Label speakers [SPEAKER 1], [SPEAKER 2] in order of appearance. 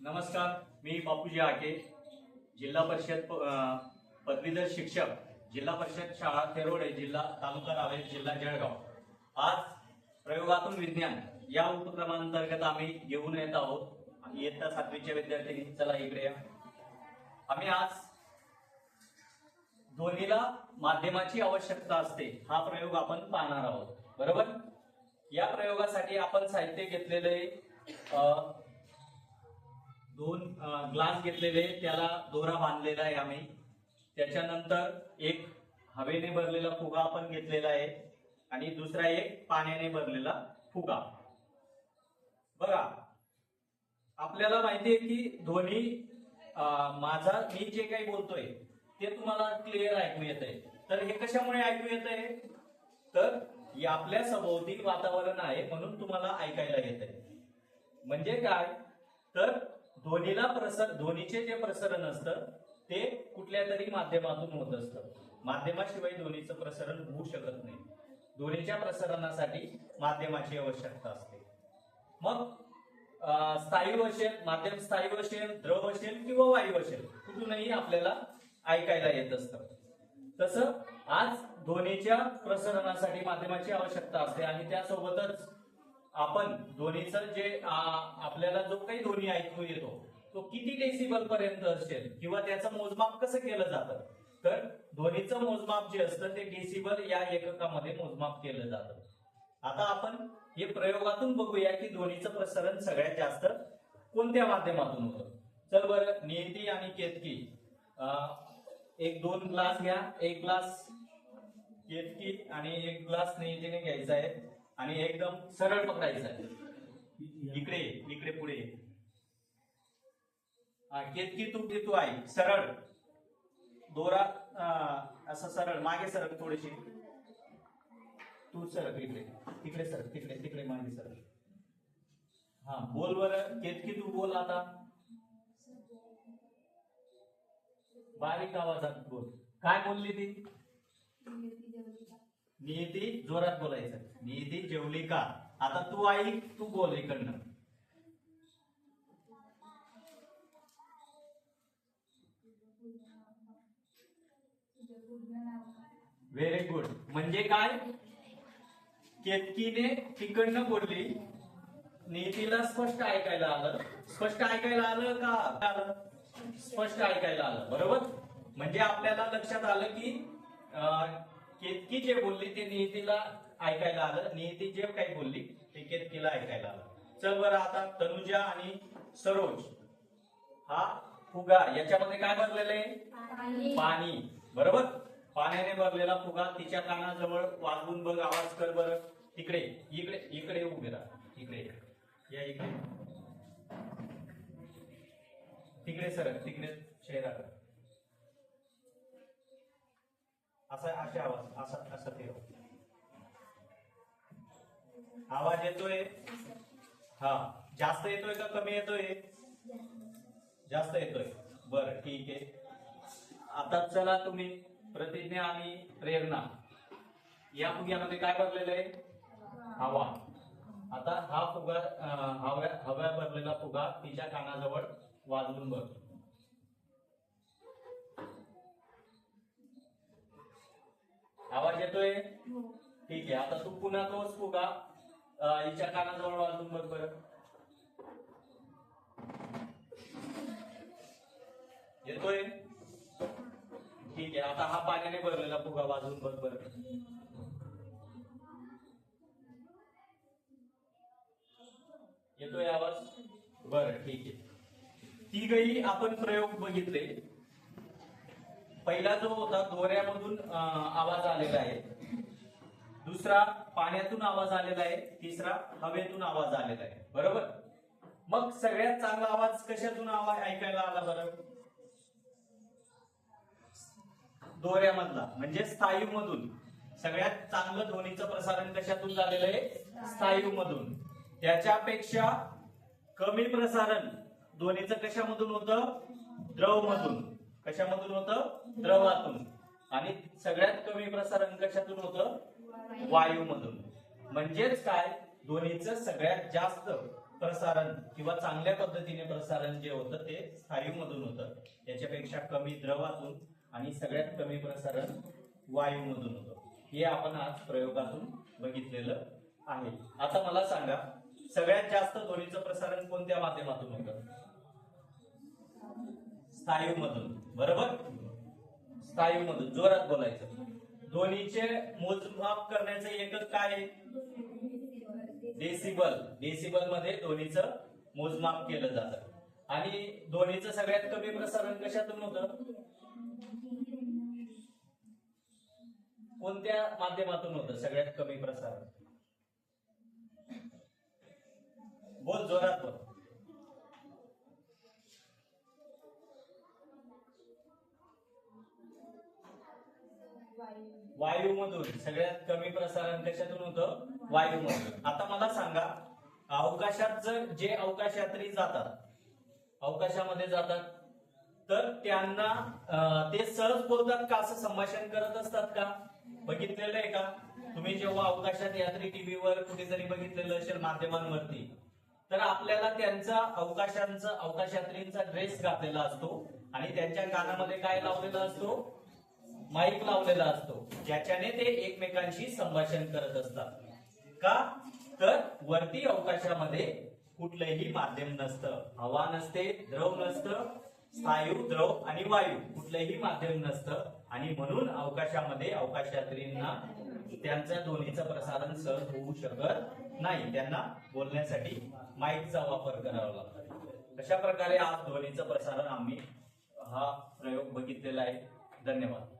[SPEAKER 1] नमस्कार मी बापूजी आके जिल्हा परिषद प- पदवीधर शिक्षक जिल्हा परिषद शाळा तेरोडे जिल्हा तालुका रावेर जिल्हा जळगाव. आज प्रयोगातून विज्ञान या उपक्रमांतर्गत आम्ही घेऊन येत आहोत. इयत्ता सातवीच्या विद्यार्थ्यांनी चला इकडे या. आम्ही आज ध्वनीला माध्यमाची आवश्यकता असते हा प्रयोग आपण पाहणार आहोत. बरोबर? या प्रयोगासाठी आपण साहित्य घेतलेले दोन ग्लास घेतलेले त्याला दोरा बांधलेला आहे आम्ही. त्याच्यानंतर एक हवेने भरलेला फुगा आपण घेतलेला आहे आणि दुसरा एक पाण्याने भरलेला फुगा. बघा आपल्याला माहिती आहे की ध्वनी माझा मी जे काही बोलतोय ते तुम्हाला क्लिअर ऐकू येत आहे तर हे कशामुळे ऐकू येत आहे तर आपल्या सभोवती वातावरण आहे म्हणून तुम्हाला ऐकायला येत आहे म्हणजे काय? तर ध्वनीला प्रसर ध्वनीचे जे प्रसरण असतं ते कुठल्या तरी माध्यमातून होत असतं. माध्यमाशिवाय ध्वनीचं प्रसरण होऊ शकत नाही. ध्वनीच्या प्रसरणासाठी माध्यमाची आवश्यकता असते. मग स्थायू असेल माध्यम स्थायू असेल द्रव असेल किंवा वायू असेल कुठूनही आपल्याला ऐकायला येत असतं. तसं आज ध्वनीच्या प्रसरणासाठी माध्यमाची आवश्यकता असते आणि त्यासोबतच आपण ध्वनीचं जे आपल्याला जो काही ध्वनी ऐकू येतो तो किती डेसिबल पर्यंत असेल किंवा त्याचं मोजमाप कसं केलं जातं? तर ध्वनीचं मोजमाप जे असतं ते डेसिबल या एककामध्ये मोजमाप केलं जातं. आता आपण हे प्रयोगातून बघूया की ध्वनीचं प्रसारण सगळ्यात जास्त कोणत्या माध्यमातून होतं? चल बरं नियती आणि केतकी. एक दोन ग्लास घ्या. एक ग्लास केतकी आणि एक ग्लास नियतीने घ्यायचा आहे. आणि एकदम सरळ पकडायचं. इकडे इकडे पुढे हा, केतकी तू तू आहे सरळ. दोरा असं सरळ मागे सरळ थोडीशी तू सरळ इकडे. तिकडे सर तिकडे तिकडे मागे सरळ. हा बोल बर. केतकी तू बोल आता. बारीक आवाजात बोल. काय बोलली ती? नियती जोरात बोलायचं. नियती जेवली का? आता तू आई तू बोल इकडनं. व्हेरी गुड म्हणजे काय? केतकीने तिकडनं बोलली. नीतीला स्पष्ट ऐकायला आलं. स्पष्ट ऐकायला आलं का आलं? स्पष्ट ऐकायला आलं. बरोबर? म्हणजे आपल्याला लक्षात आलं की अं, केतकी जे बोलली ते नियतीला ऐकायला आलं. नियती जे काही बोलली ते केतकीला ऐकायला आलं. चल बरं आता तनुजा आणि सरोज. हा फुगा याच्यामध्ये काय भरलेलं आहे? पाणी. बरोबर? पाण्याने भरलेला फुगा तिच्या कानाजवळ वाजवून बघ आवाज कर बर. तिकडे इकडे इकडे उभे राहा. इकडे. या इकडे. तिकडे सर तिकडे चेहरा कर. असा असे आवाज असा असा ठेव आवाज येतोय? हा. जास्त येतोय का कमी येतोय? जास्त येतोय. बरं ठीक आहे. आता चला तुम्ही प्रतिज्ञा आणि प्रेरणा. या फुग्यामध्ये काय भरलेलं आहे? हवा. आता हा फुगा हव्या हव्या भरलेला फुगा तिच्या कानाजवळ वाजवून बघ. आवाज येतोय? ठीक आहे आता तू पुन्हा तोच फुगा. हिच्या कानाजवळ वाजवून बघ बरं. येतोय? ठीक आहे आता हा पाण्याने भरलेला फुगा वाजवून बघ बरं. येतोय आवाज? बरं ठीक आहे. तिघही आपण प्रयोग बघितले. पहिला जो होता दोऱ्यामधून आवाज आलेला आहे. दुसरा पाण्यातून आवाज आलेला आहे. तिसरा हवेतून आवाज आलेला आहे. बरोबर? मग सगळ्यात चांगला आवाज कशातून आवाज ऐकायला आला बरं? दोऱ्यामधला म्हणजे स्थायू मधून सगळ्यात चांगलं ध्वनीचं प्रसारण कशातून झालेलं आहे? स्थायू मधून त्याच्यापेक्षा कमी प्रसारण ध्वनीचं कशामधून होतं? द्रव मधून कशामधून होतं? द्रवातून. आणि सगळ्यात कमी प्रसारण कशातून होतं? वायूमधून. म्हणजेच काय? ध्वनीचं सगळ्यात जास्त प्रसारण किंवा चांगल्या पद्धतीने प्रसारण जे होतं ते स्थायू मधून होतं. त्याच्यापेक्षा कमी द्रवातून आणि सगळ्यात कमी प्रसारण वायूमधून होतं. हे आपण आज प्रयोगातून बघितलेलं आहे. आता मला सांगा सगळ्यात जास्त ध्वनीचं प्रसारण कोणत्या माध्यमातून होतं? स्थायू मधून बरोबर? स्थायू मधून जोरात बोलायचं. ध्वनीचे मोजमाप करण्याचं एकक काय आहे? डेसिबल डेसिबलमध्ये ध्वनीचं मोजमाप केलं जातं. आणि ध्वनीचं सगळ्यात कमी प्रसारण कशातून होतं? कोणत्या माध्यमातून होतं सगळ्यात कमी प्रसारण? बोल जोरात बोल. वायूमधून सगळ्यात कमी प्रसारण कशातून होतं? वायूमधून. आता मला सांगा अवकाशात जर जे अवकाशयात्री जातात अवकाशामध्ये जातात तर त्यांना ते सहज बोलतात का? असं संभाषण करत असतात का? बघितलेलं आहे का? तुम्ही जेव्हा अवकाशात यात्री टीव्हीवर कुठे जरी बघितलेलं असेल माध्यमांवरती तर आपल्याला त्यांचा अवकाशांचा अवकाशयात्रींचा ड्रेस घातलेला असतो आणि त्यांच्या कानामध्ये काय लावलेला असतो? माईक लावलेला असतो ज्याच्याने ते एकमेकांशी संभाषण करत असतात. का? तर वरती अवकाशामध्ये कुठलंही माध्यम नसतं. हवा नसते द्रव नसतं स्थायू द्रव आणि वायू कुठलंही माध्यम नसतं. आणि म्हणून अवकाशामध्ये अवकाशयात्रींना त्यांच्या ध्वनीचं प्रसारण सहज होऊ शकत नाही. त्यांना बोलण्यासाठी माईकचा वापर करावा लागतो. अशा प्रकारे आज ध्वनीचं प्रसारण आम्ही हा प्रयोग बघितलेला आहे? धन्यवाद.